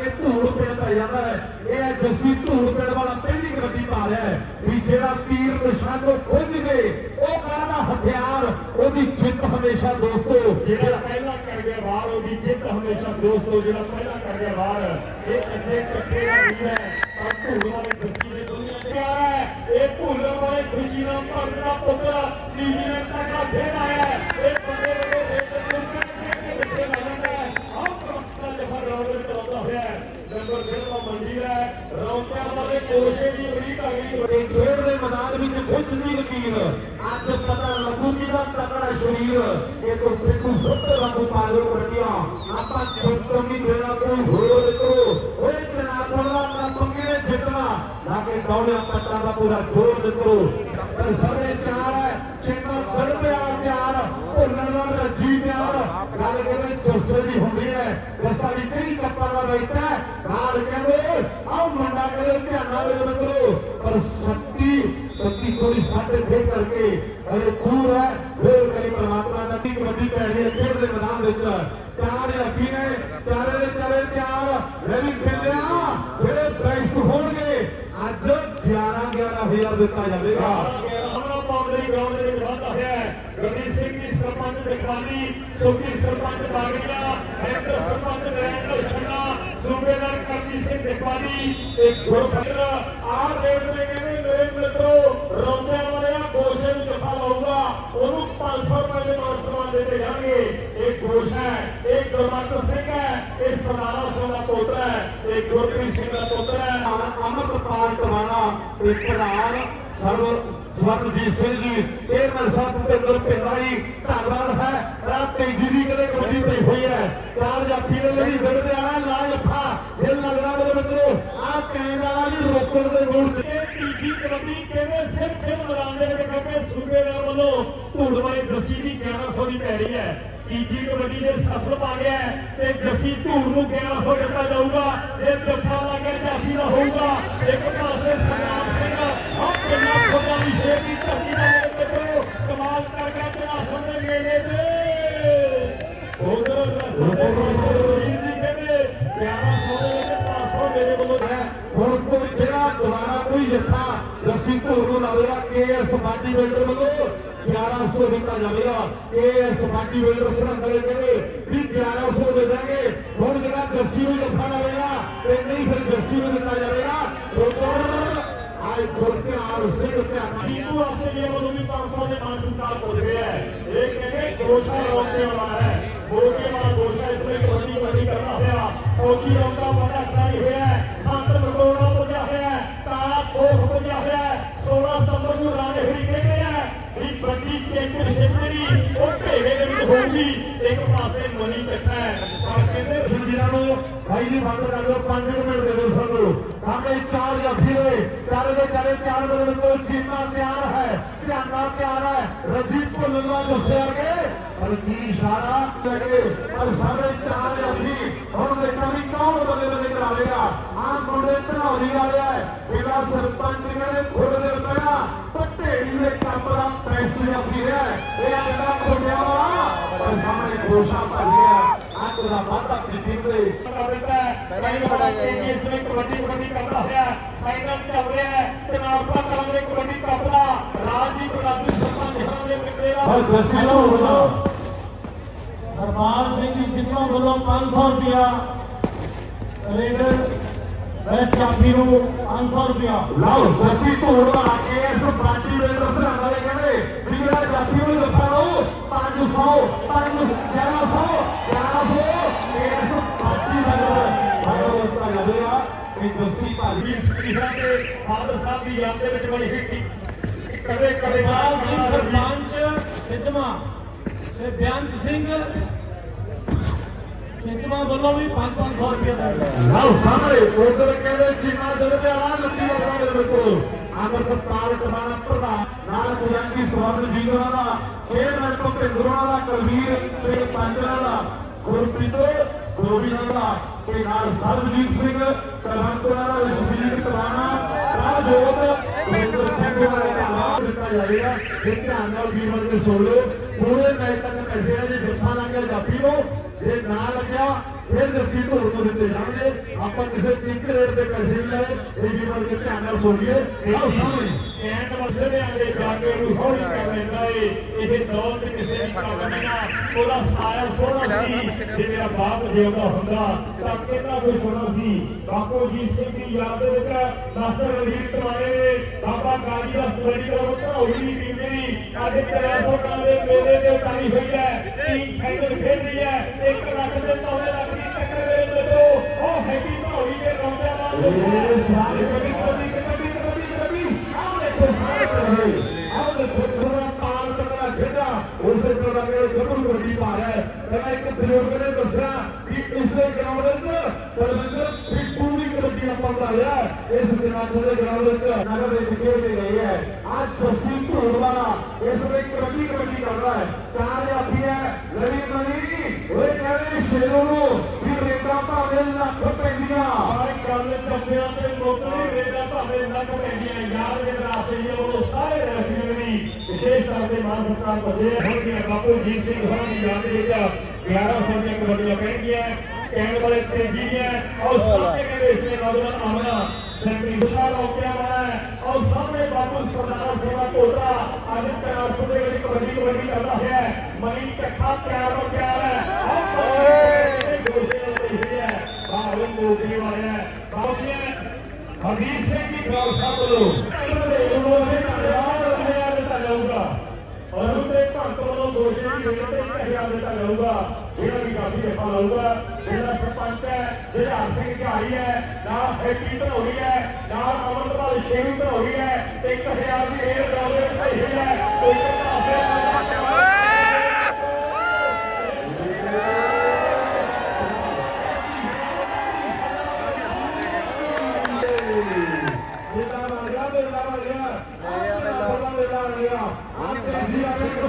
ਕੇ ਧੂੜ ਪਿੰਡ ਪੈ ਜਾਂਦਾ ਹੈ। ਇਹ ਹੈ ਜੱਸੀ ਧੂੜ ਪਿੰਡ ਵਾਲਾ ਪਹਿਲੀ ਕਬੱਡੀ ਪਾ ਰਿਹਾ ਹੈ ਵੀ ਜਿਹੜਾ ਤੀਰ ਨਿਸ਼ਾਨੋਂ ਖੁੱਝ ਗਏ ਉਹ ਕਾਹਦਾ ਹਥਿਆਰ, ਉਹਦੀ ਜਿੱਤ ਹਮੇਸ਼ਾ ਦੋਸਤੋ। ਜਿਹੜਾ ਪਹਿਲਾ ਕਰ ਗਿਆ ਵਾਰ, ਉਹਦੀ ਜਿੱਤ ਹਮੇਸ਼ਾ ਦੋਸਤੋ। ਜਿਹੜਾ ਪਹਿਲਾ ਕਰ ਗਿਆ ਵਾਰ, ਇਹ ਅੱਗੇ ਇਕੱਠੇ ਨਹੀਂ ਹੈ। ਪਰ ਭੂਲ ਵਾਲੇ ਖੁਸ਼ੀ ਦੇ ਦੁਨੀਆ ਤੇ ਹੈ। ਇਹ ਭੂਲ ਵਾਲੇ ਖੁਸ਼ੀ ਨਾਲ ਭਰਨ ਦਾ ਪੁੱਤਰ। ਨੀਵੀਂ ਨੇ ਤੱਕਾ ਫੇਰ ਆਇਆ ਇਹ ਬੰਦੇ ਵੱਲੋਂ ਕਮਸਟਰ ਜਫਰ ਰੌਲੇ ਹੋਇਆ ਨੰਬਰ ਡੇਢ ਦਾ ਹੈ। ਰੌਂਕਿਆਂ ਵਾਲੇ ਕੋਸ਼ੇ ਦੀ ਉਡੀਕ ਆ ਗਈ। ਇਹ ਖੇਡ ਦੇ ਮੈਦਾਨ ਵਿੱਚ ਖੁੱਚਦੀ ਲਕੀਰ ਅੱਜ ਪਤਾ ਲੱਗੂ ਕਿਹਦਾ ਤਕੜਾ ਸ਼ਰੀਰ। ਇਹ ਤੋਂ ਪਿੱਟੂ ਸੁੱਤ ਵਾਂਗੂ ਪਾਲੋ ਕਰਦੀਆਂ ਆਪਾਂ ਚੁੱਕਮ ਨਹੀਂ ਦੇਣਾ, ਕੋਈ ਹੋਰ ਨਿਕਲੋ ਓਏ ਜਨਾਬੋਂ ਦਾ ਕੰਮ ਕਿਵੇਂ ਜਿੱਤਣਾ। ਨਾ ਕਿ ਦੌੜਿਆ ਪੱਟਾਂ ਦਾ ਪੂਰਾ ਜੋਰ ਨਿਕਲੋ ਪਰ ਸਾਰੇ ਚਾਰ ਹੈ ਚੇਤਾ ਫੜ ਪਿਆ ਤਿਆਰ ਭੁੱਲਣ ਦਾ ਰੱਜੀ ਪਿਆਰ ਗੱਲ ਕਹਿੰਦੇ ਜੁੱਸੇ ਦੀ ਹੁੰਦੀ ਹੈ ਜੱਸਾ ਦੀ ਕਈ ਕੱਪਾਂ ਦਾ ਬੈਠਾ ਨਾਲ ਕਹਿੰਦੇ ਆਹ ਮੁੰਡਾ ਕਹਿੰਦੇ ਧਿਆਨ ਨਾਲ ਮੇਰੇ ਮਿੱਤਰੋ ਪਰ ਸੱਤੀ ਸੱਤੀ ਥੋੜੀ ਸਾਡੇ ਫੇਰ ਕਰਕੇ ਅਰੇ ਦੂਰ ਹੈ ਫੇਰ ਕਰੀ ਪਰਮਾਤਮਾ ਦਾ ਦੀ ਕਬੱਡੀ ਪੈਣੀ ਹੈ ਖੇਡ ਦੇ ਮੈਦਾਨ ਵਿੱਚ ਚਾਰ ਹੱਥੀ ਨੇ ਚਾਰੇ ਦੇ ਚਾਰੇ ਚਾਰ ਰਵੀ ਖੇਲਿਆ ਜਿਹੜੇ ਬੈਸਟ ਹੋਣਗੇ ਅੱਜ 11 11000 ਦਿੱਤਾ ਜਾਵੇਗਾ ਹਮਰਾ ਬਾਉਂਡਰੀ ਗਰਾਊਂਡ ਦੇ ਵਿੱਚ ਵਾਧਾ ਹੋਇਆ ਹੈ ਗੁਰਦੀਪ ਸਿੰਘ ਜੀ ਸਰਪੰਚ ਦਿਖਾਲੀ ਸੁਖੀ ਸਰਪੰਚ ਬਾਗੜੀਆ ਐਂਕਰ ਸਰਪੰਚ ਨਰੈਂਦਰ ਛੰਨਾ ਸੂਬੇਦਾਰ ਕਰਮਜੀਤ ਸਿੰਘ ਦਿਖਾਲੀ ਤੇ ਗੁਰਫਤਰ ਆਹ ਰੇਡ ਕਹਿੰਦੇ, ਮੇਰੇ ਮਿੱਤਰੋ, ਰੌਂਦਿਆਂ ਵਾਲਿਆ ਗੋਸ਼ੇ ਨੂੰ ਜਫਾ ਲਾਊਗਾ। ਉਹਨੂੰ 500 ਰੁਪਏ ਦੇ ਨੋਟ ਸਮਾਨ ਦਿੱਤੇ ਜਾਣਗੇ। ਇਹ ਗੋਸ਼ ਹੈ, ਇਹ ਗੁਰਬਖਸ਼ ਸਿੰਘ ਹੈ, ਇਹ ਸਰਦਾਰਾ ਸਿੰਘ ਦਾ ਪੁੱਤਰ ਹੈ, ਇਹ ਗੁਰਪ੍ਰੀਤ ਸਿੰਘ ਦਾ ਪੁੱਤਰ ਹੈ। ਅਮਰਪਾਲ ਟਵਾਣਾ ਤੇ ਪ੍ਰਧਾਨ ਸਰਵ ਸਵਰਨਜੀਤ ਸਿੰਘ ਜੀ, ਚੇਅਰਮੈਨ ਸਾਹਿਬ ਭੁਪਿੰਦਰ ਪਿੰਦਾ ਜੀ ਧੰਨਵਾਦ ਹੈ। ਰਾਤ ਤੇਜੀ ਦੀ ਕਦੇ ਕਬੱਡੀ ਪਈ ਹੋਈ ਹੈ। ਚਾਰ ਜਾਫੀ ਦੇ ਲਈ ਦਿਲਦੇ ਵਾਲਾ ਲਾ ਜੱਫਾ ਦਿਲ ਲੱਗਦਾ ਮੇਰੇ ਮਿੱਤਰੋ, ਆਹ ਕੈਨ ਵਾਲਾ ਜੀ ਰੋਕਣ ਦੇ ਮੂਡ ਚ ਇਹ ਕਬੱਡੀ ਕਹਿੰਦੇ ਫਿਰ ਫਿਰ ਮੈਦਾਨ ਦੇ ਵਿੱਚ ਕਹਿੰਦੇ ਸੂਬੇਦਾਰ ਵੱਲੋਂ? ਧੂੜ ਵਾਲੇ ਦੀ 1100 ਦੀ ਪੈ ਹੈ। ਤੀਜੀ ਕਬੱਡੀ ਦੇ ਸਫਲ ਪਾ ਗਿਆ ਤੇ ਜੱਸੀ ਧੂੜ ਨੂੰ 1100 ਦਿੱਤਾ ਜਾਊਗਾ। ਇਹ ਜੱਫਾ ਲਾ ਕੇ ਜਾਫੀ ਦਾ ਹੋਊਗਾ। ਇੱਕ ਪਾਸੇ ਸੰਗਰਾਮ ਸਿੰਘ ਆਹ ਪਿੰਡਾਂ ਖੋਦਾ ਦੀ ਸ਼ੇਰ ਦੀ ਧਰਤੀ ਦਾ ਮਿੱਤਰੋ, ਕਮਾਲ ਕਰ ਗਿਆ ਧਨਾਸਨ ਦੇ ਮੇਲੇ ਤੇ। ਦੁਬਾਰਾ ਕੋਈ ਜੱਫਾ ਰੱਸੀ ਧੂਰ ਨੂੰ ਲਾਵੇਗਾ ਕੇਐਸ ਬਾਡੀ ਬਿਲਡਰ ਵੱਲੋਂ 1100 ਦਿੱਤਾ ਜਾਵੇਗਾ ਕੇਐਸ ਬਾਡੀ ਬਿਲਡਰ ਸਰਹੰਦ ਵਾਲੇ ਕਹਿੰਦੇ ਵੀ 1100 ਦੇ ਦਾਂਗੇ ਹੁਣ ਜਿਹੜਾ ਜੱਸੀ ਨੂੰ ਜੱਫਾ ਲਾਵੇਗਾ ਤੇ ਨਹੀਂ ਫਿਰ ਜੱਸੀ ਨੂੰ ਦਿੱਤਾ ਜਾਵੇਗਾ ਰੋਕਰ ਆਏ ਗੁਰਤਿਆਰ ਸਿੰਘ ਧਿਆਨ ਟੀਮੂ ਆਸਟ੍ਰੇਲੀਆ ਵੱਲੋਂ ਵੀ 500 ਦੇ ਮਾਨ ਸਨਮਾਨ ਹੋ ਰਿਹਾ ਹੈ ਇਹ ਕਹਿੰਦੇ ਗੋਸ਼ਾ ਰੋਕੇ ਵਾਲਾ ਹੈ ਮੋਗੇ ਵਾਲਾ ਗੋਸ਼ਾ ਇਸ ਲਈ ਕਬੱਡੀ ਕਬੱਡੀ ਕਰਦਾ ਹੋਇਆ ਫੌਜੀ ਰੌਂਦਾ ਵਾਡਾ ਕਰਾਈ ਹੋਇਆ ਨੂੰ ਰਾਣੇ ਹਰੀ ਕਹਿੰਦੇ ਆ ਵੀ ਵੱਡੀ ਚੈਂਪੀਅਨਸ਼ਿਪ ਜਿਹੜੀ ਉਹ ਭੇਵੇ ਦੇ ਵਿੱਚ ਹੋਊਗੀ। ਇੱਕ ਪਾਸੇ ਮਨੀ ਇਕੱਠਾ ਹੈ। ਪਰ ਕਹਿੰਦੇ ਵੀਰਾਂ ਨੂੰ, ਭਾਈ ਜੀ ਬੰਦ ਕਰ ਦਿਓ 5 ਮਿੰਟ ਦੇ ਦਿਓ ਸਾਨੂੰ। ਸਾਡੇ ਚਾਰ ਜਾਫੀ ਹੋਏ ਚਾਰੇ ਦੇ ਚਾਰੇ ਚਾਰ ਮਿੰਟ ਤੋਂ ਚੀਮਾ ਤਿਆਰ ਹੈ, ਧਿਆਨਾ ਤਿਆਰ ਹੈ। ਰੱਜੀ ਭੁੱਲਣ ਦੱਸਿਆ ਦੱਸੇ ਪਰ ਕੀ ਇਸ਼ਾਰਾ? ਲੱਗੇ ਪਰ ਸਾਡੇ ਚਾਰ ਜਾਫੀ ਹੁਣ ਦੇਖਾਂ ਵੀ ਕੌਣ ਬੰਦੇ ਬੰਦੇ ਕਰਾਵੇਗਾ ਆਹ ਮੁੰਡੇ ਧਨੌਰੀ ਵਾਲੇ ਹੈ ਇਹਦਾ ਸਰਪੰਚ ਕਹਿੰਦੇ ਖੁੱਲ ਦੇ ਰੁਪਇਆ ਪੱਟੇੜੀ ਦੇ ਕੰਮ ਦਾ ਪੈਸਟ ਜਾਫੀ ਹੈ। ਇਹ ਅੱਡਾ ਖੋਲਿਆ ਵਾਲਾ। ਪਰ ਸਾਹਮਣੇ ਗੋਸ਼ਾ ਭੱਜ ਗਿਆ ਅੱਜ ਦਾ ਵਾਧਾ ਪ੍ਰੀਤੀ ਦੇ। ਕਰ ਦਿੱਤਾ ਹੈ ਕਈ ਬੜਾ ਜੀ ਇਸ ਵਿੱਚ ਕਬੱਡੀ ਕਬੱਡੀ ਕਰਦਾ ਹੋਇਆ। ਫਾਈਨਲ ਚੱਲ ਰਿਹਾ ਹੈ। ਚਨਾਬਾ ਕਰਾਂ ਦੇ ਕਬੱਡੀ ਕੱਪ ਦਾ ਰਾਜਦੀਪ ਰਾਜੂ ਸ਼ਰਮਾ ਨਿਹਰਾਂ ਦੇ ਪਿੰਡੇ ਦਾ ਔਰ ਜੱਸੀ ਨੂੰ ਸਰਪਾਲ ਸਿੰਘ ਜੀ ਸਿੱਖਾਂ ਵੱਲੋਂ 500 ਰੁਪਇਆ ਰੇਡਰ ਵੈਸਟ ਕਾਫੀ ਨੂੰ 500 ਰੁਪਇਆ ਲਓ ਜੱਸੀ ਧੂੜ ਆ ਕੇ ਇਸ ਪਾਰਟੀ ਦੇ ਰਸਰਾਂ ਵਾਲੇ ਕਹਿੰਦੇ ਵੀ ਜਿਹੜਾ ਜਾਫੀ ਨੂੰ ਲੱਗਾ ਲਓ 500 500 1100 1100 ਇਸ ਪਾਰਟੀ ਦਾ ਭਾਰਤ ਦਾ ਲੱਗੇਗਾ ਇਹ ਜੱਸੀ ਭਾਜੀ ਸਪੀਕਰਾਂ ਦੇ ਫਾਦਰ ਸਾਹਿਬ ਦੀ ਯਾਦ ਦੇ ਵਿੱਚ ਬਣੀ ਹੋਈ ਕਦੇ ਕਦੇ ਸਿੰਘ ਸਰਪੰਚ ਸਿੱਧਵਾਂ ਤੇ ਬਿਆੰਤ ਸਿੰਘ ਸਿੱਧਵਾਂ ਵੱਲੋਂ ਵੀ 5-500 ਰੁਪਇਆ ਦੇ ਰਿਹਾ ਲਓ ਸਾਹਮਣੇ, ਉਧਰ ਕਹਿੰਦੇ ਚੀਮਾ ਦੇ ਵਾਲਾ ਲੱਤੀ ਲੱਗਦਾ ਮੇਰੇ ਮਿੱਤਰੋ ਅਮਰਪਾਲ ਟਵਾਣਾ ਪ੍ਰਧਾਨ, ਨਾਲ ਗੁਰੰਗੀ ਸਵਾਗਤ ਜੀ ਦਾ ਚੇਅਰਮੈਨ ਭੁਪਿੰਦਰੋਂ ਦਾ, ਕੁਲਵੀਰ ਸਿੰਘ ਪੰਜਰਾ ਦਾ, ਗੁਰਪ੍ਰੀਤ ਗੋਬਿੰਦ ਦਾ, ਤੇ ਨਾਲ ਸਰਬਜੀਤ ਸਿੰਘ ਕਲਵੰਤਰਾ ਦਾ ਵਿਸ਼ਵੀਰ ਟਵਾਣਾ ਰਾਜੋਤ ਗੁਰਿੰਦਰ ਸਿੰਘ ਵਾਲੇ ਦਾ ਨਾਮ ਦਿੱਤਾ ਜਾਏਗਾ ਜੇ ਧਿਆਨ ਨਾਲ ਵੀਰ ਵਰਗੇ ਸੁਣ ਲਓ। ਪੂਰੇ ਮੈਚ ਤੱਕ ਪੈਸੇ ਆ ਜੇ, ਜੱਫਾ ਲੱਗ ਗਿਆ ਨੂੰ ਜੇ ਨਾ ਲੱਗਿਆ ਫਿਰ ਜੱਸੀ ਢੋਲ ਨੂੰ ਦਿੱਤੇ ਜਾਣਗੇ। ਆਪਾਂ ਕਿਸੇ ਟਿਕਟ ਰੇਟ ਦੇ ਪੈਸੇ ਨਹੀਂ ਲਏ। ਇਹ ਬਣ ਕੇ ਧਿਆਨ ਨਾਲ ਸੁਣੀਏ। ਆਓ ਸਾਹਮਣੇ। ਕੈਂਟ ਵਸੇ ਦੇ ਅੰਦੇ ਜਾ ਕੇ ਉਹਨੂੰ ਹੌਲੀ ਕਰ ਲੈਂਦਾ ਏ। ਇਹ ਦੌਲਤ ਕਿਸੇ ਦੀ ਕੰਮ ਨਹੀਂ ਨਾ ਉਹਦਾ ਸਾਇਆ ਸੋਹਣਾ ਸੀ। ਜੇ ਮੇਰਾ ਬਾਪ ਜਿਉਂਦਾ ਹੁੰਦਾ ਤਾਂ ਕਿੰਨਾ ਕੁਝ ਹੋਣਾ ਸੀ। ਬਾਪੂ ਜੀ ਸਿੰਘ ਦੀ ਯਾਦ ਦੇ ਵਿੱਚ ਮਾਸਟਰ ਰਵੀਰ ਟਵਾਰੇ ਨੇ ਬਾਬਾ ਗਾਜੀ ਦਾ ਸਟੱਡੀ ਕਰੋ ਘਰੋੜੀ ਦੀ ਟੀਮ ਜਿਹੜੀ ਅੱਜ 300 ਟਨ ਦੇ ਮੇਲੇ ਤੇ ਉਤਾਰੀ ਹੋਈ ਹੈ। ਟੀਮ ਫਾਈਨਲ ਖੇਡ ਰਹੀ ਹੈ। ਇੱਕ ਲੱਖ ਦੇ ਤੌਲੇ ਲੱਖ ਦੀ ਟੱਕਰ ਦੇ ਦੇਖੋ ਉਹ ਹੈਗੀ ਘਰੋੜੀ ਦੇ ਰੌਂਦਿਆਂ ਨਾਲ। ਇਹ ਸਾਰੇ ਕਬੀ ਕਬੀ ਕਬੀ ਕਬੀ ਕਬੀ ਆਓ ਦੇਖੋ ਸਾਰੇ ਕਬੀ ਆਓ ਦੇਖੋ ਪੂਰਾ ਤਾਲ ਤਕੜਾ ਖੇਡਾ। ਉਸੇ ਤਰ੍ਹਾਂ ਮੇਰੇ ਗੱਭਰੂ ਕਬੱਡੀ ਪਾ ਰਿਹਾ ਹੈ। ਪਹਿਲਾਂ ਇੱਕ ਬਜ਼ੁਰਗ ਨੇ ਦੱਸਿਆ ਕਿ ਇਸੇ ਗਰਾਊਂਡ ਵਿੱਚ ਪਰਵਿੰਦਰ ਫਿੱਟੂ ਕਬੱਡੀ ਆਪਾਂ ਬਣਾ ਇਸ ਜਨਾਥ ਦੇ ਗਰਾਊਂਡ ਵਿੱਚ ਨਗਰ ਵਿੱਚ ਖੇਡ ਕੇ ਗਈ ਹੈ। ਅੱਜ ਜੱਸੀ ਧੂੜ ਵਾਲਾ ਇਸ ਵਿੱਚ ਕਬੱਡੀ ਕਬੱਡੀ ਕਰ ਰਿਹਾ ਹੈ। ਚਾਰ ਜਾਫੀ ਹੈ। ਲੜੀ ਮਣੀ ਓਏ ਕਹਿੰਦੇ ਸ਼ੇਰੋਂ ਨੂੰ ਵੀ ਰੇਟਾਂ ਭਾਵੇਂ ਲੱਖ ਪੈਂਦੀਆਂ। ਹਰ ਗੱਲ ਟੱਪਿਆਂ ਤੇ ਮੋਤਰੇ ਵੇਦਾ ਭਾਵੇਂ ਲੱਗ ਪੈਂਦੀਆਂ। ਯਾਰ ਦੇ ਰਾਸਤੇ ਜੀ ਉਹ ਸਾਰੇ ਰੈਫਰੀ ਵੀ ਵਿਸ਼ੇਸ਼ ਤੌਰ ਤੇ ਮਾਨ ਸਤਿਕਾਰ ਕਰਦੇ ਆ ਬਾਪੂ ਜੀਤ ਸਿੰਘ ਹੋਰਾਂ ਦੀ ਯਾਦ ਵਿੱਚ 1100 ਦੀਆਂ ਕਬੱਡੀਆਂ ਪੈਣਗੀਆਂ। ਕਹਿਣ ਵਾਲੇ ਤੇਜੀ ਦੀਆਂ ਔਰ ਸਾਹਮਣੇ ਕਹਿੰਦੇ ਇਸ ਨੇ ਨੌਜਵਾਨ ਆਮਨਾ ਸੈਂਟਰੀ ਵਿਸ਼ਾਲ ਰੋਕਿਆ ਵਾਲਾ ਹੈ। ਔਰ ਸਾਹਮਣੇ ਬਾਪੂ ਸਰਦਾਰ ਸੇਵਾ ਕੋਟਰਾ ਅੱਜ ਕਰਾਰਪੁਰ ਦੇ ਵਿੱਚ ਕਬੱਡੀ ਕਬੱਡੀ ਕਰਦਾ ਹੈ। ਮਨੀ ਚੱਖਾ ਤਿਆਰ ਹੋ ਗਿਆ ਹੈ। ਆਹ ਕਬੱਡੀ ਗੋਸ਼ੇ ਨਾਲ ਪਈ ਹੈ। ਬਾਹਰੋਂ ਮੋਗੇ ਵਾਲੇ ਹੈ ਬਾਬੀਆਂ ਹਰਦੀਪ ਸਿੰਘ ਜੀ ਗਰਾਮ ਸਾਹਿਬ ਵੱਲੋਂ ਉਹਨਾਂ ਦੇ ਧੰਨਵਾਦ ਹਜ਼ਾਰ ਦਿੱਤਾ ਜਾਊਗਾ ਔਰ ਉਹਦੇ ਭਗਤ ਵੱਲੋਂ ਦੋਸ਼ੇ ਦੀ ਰੇਟ ਤੇ ਇੱਕ ਹਜ਼ਾਰ ਦਿੱਤਾ ਜਾਊਗਾ ਜਿਹੜਾ ਵੀ ਕਾਫੀ ਜਿਹੜਾ ਸਰਪੰਚ ਹੈ, ਜਿਹੜਾ ਸਿੰਘ ਝਾੜੀ ਹੈ, ਨਾਲ ਹੈਪੀ ਧਨੌੜੀ ਹੈ, ਨਾਲ ਅਮਰਪਾਲ ਸ਼ੇਰੀ ਧਨੌੜੀ ਹੈ ਤੇ 1000 ਦੀ ਰੇਟ ਡਾਲੇ ਭਾਈ ਹੈ ਕੋਈ ਪਾਸੇ ਮੇਲਾ ਆ ਗਿਆ ਮੇਲਾ ਆ ਗਿਆ ਮੇਲਾ ਮੇਲਾ ਆ ਗਿਆ ਆਹ ਕੈਂਦੀ ਆ ਕੇ